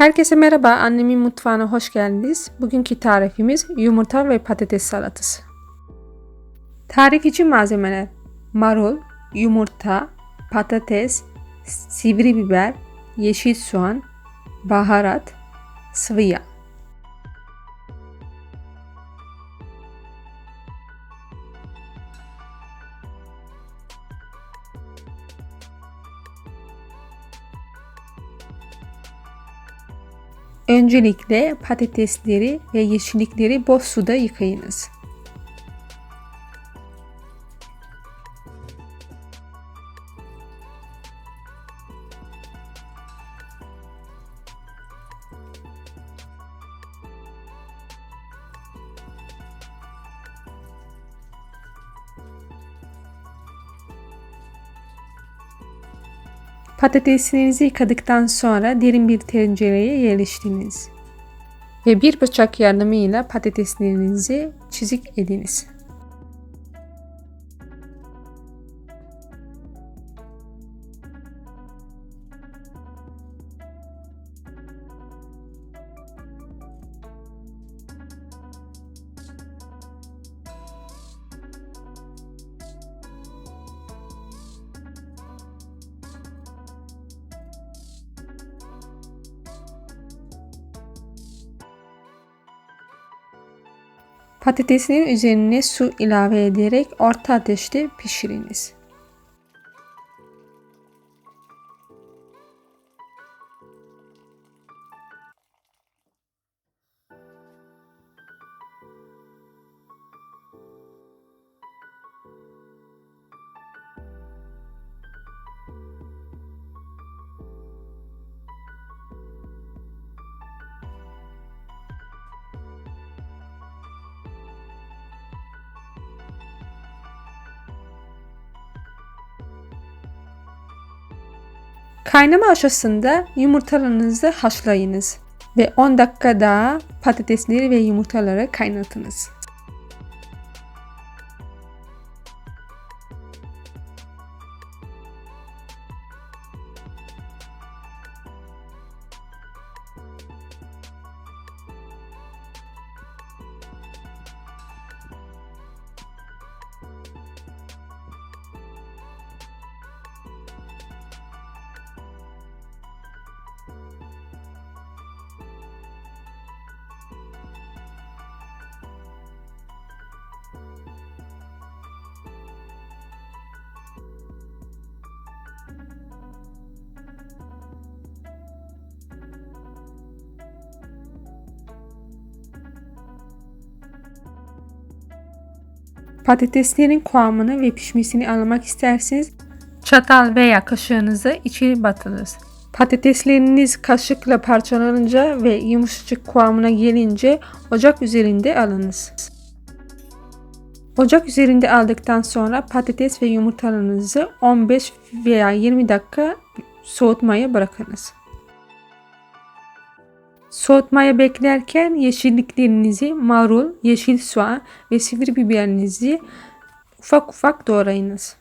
Herkese merhaba, annemin mutfağına hoş geldiniz. Bugünkü tarifimiz yumurta ve patates salatası. Tarif için malzemeler marul, yumurta, patates, sivri biber, yeşil soğan, baharat, sıvı yağ. Öncelikle patatesleri ve yeşillikleri bol suda yıkayınız. Patateslerinizi yıkadıktan sonra derin bir tencereye yerleştiriniz. Ve bir bıçak yardımıyla patateslerinizi çizik ediniz. Patateslerin üzerine su ilave ederek orta ateşte pişiriniz. Kaynama aşamasında yumurtalarınızı haşlayınız ve 10 dakika daha patatesleri ve yumurtaları kaynatınız. Patateslerin kıvamını ve pişmesini anlamak isterseniz çatal veya kaşığınızı içine batırınız. Patatesleriniz kaşıkla parçalanınca ve yumuşacık kıvamına gelince ocak üzerinde alınız. Ocak üzerinde aldıktan sonra patates ve yumurtalarınızı 15 veya 20 dakika soğutmaya bırakınız. Soğutmaya beklerken yeşilliklerinizi, marul, yeşil soğan ve sivri biberinizi ufak ufak doğrayınız.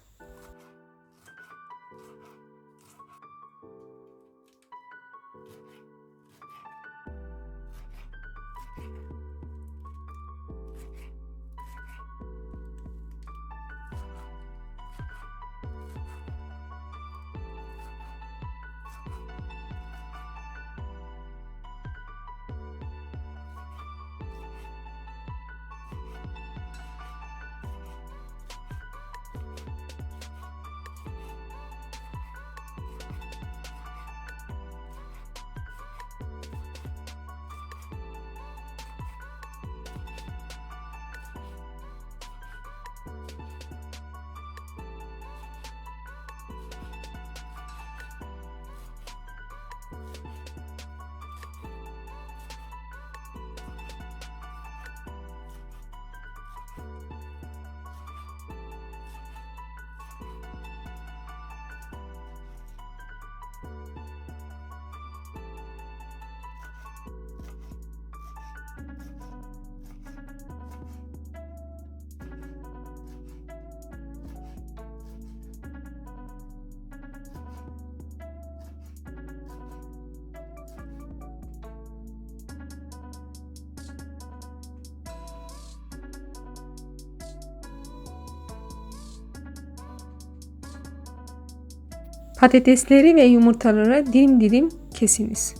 Patatesleri ve yumurtaları dilim dilim kesiniz.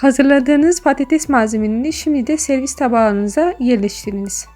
Hazırladığınız patates malzemelerini şimdi de servis tabağınıza yerleştiriniz.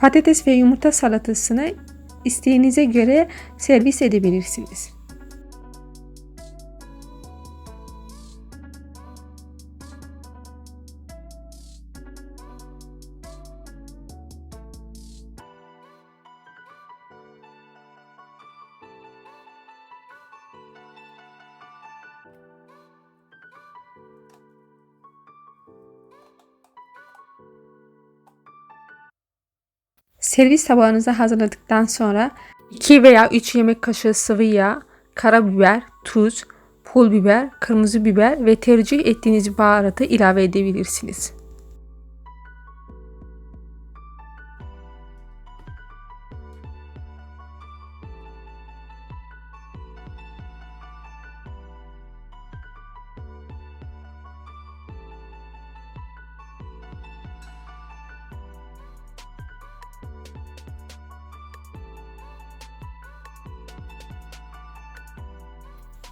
Patates ve yumurta salatasını isteğinize göre servis edebilirsiniz. Servis tabağınızı hazırladıktan sonra 2 veya 3 yemek kaşığı sıvı yağ, karabiber, tuz, pul biber, kırmızı biber ve tercih ettiğiniz baharatı ilave edebilirsiniz.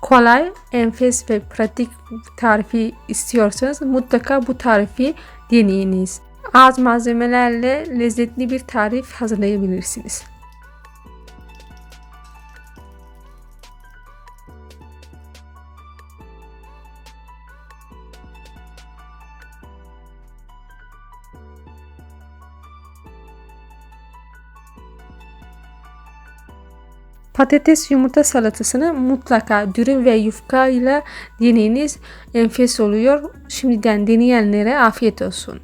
Kolay, enfes ve pratik tarifi istiyorsanız mutlaka bu tarifi deneyiniz. Az malzemelerle lezzetli bir tarif hazırlayabilirsiniz. Patates yumurta salatasını mutlaka dürüm ve yufka ile deneyiniz. Enfes oluyor. Şimdiden deneyenlere afiyet olsun.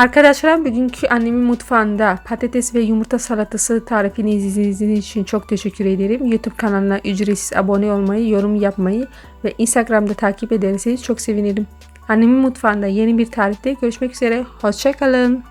Arkadaşlar bugünkü annemin mutfağında patates ve yumurta salatası tarifini izlediğiniz için çok teşekkür ederim. YouTube kanalına ücretsiz abone olmayı, yorum yapmayı ve Instagram'da takip ederseniz çok sevinirim. Annemin mutfağında yeni bir tarifte görüşmek üzere. Hoşçakalın.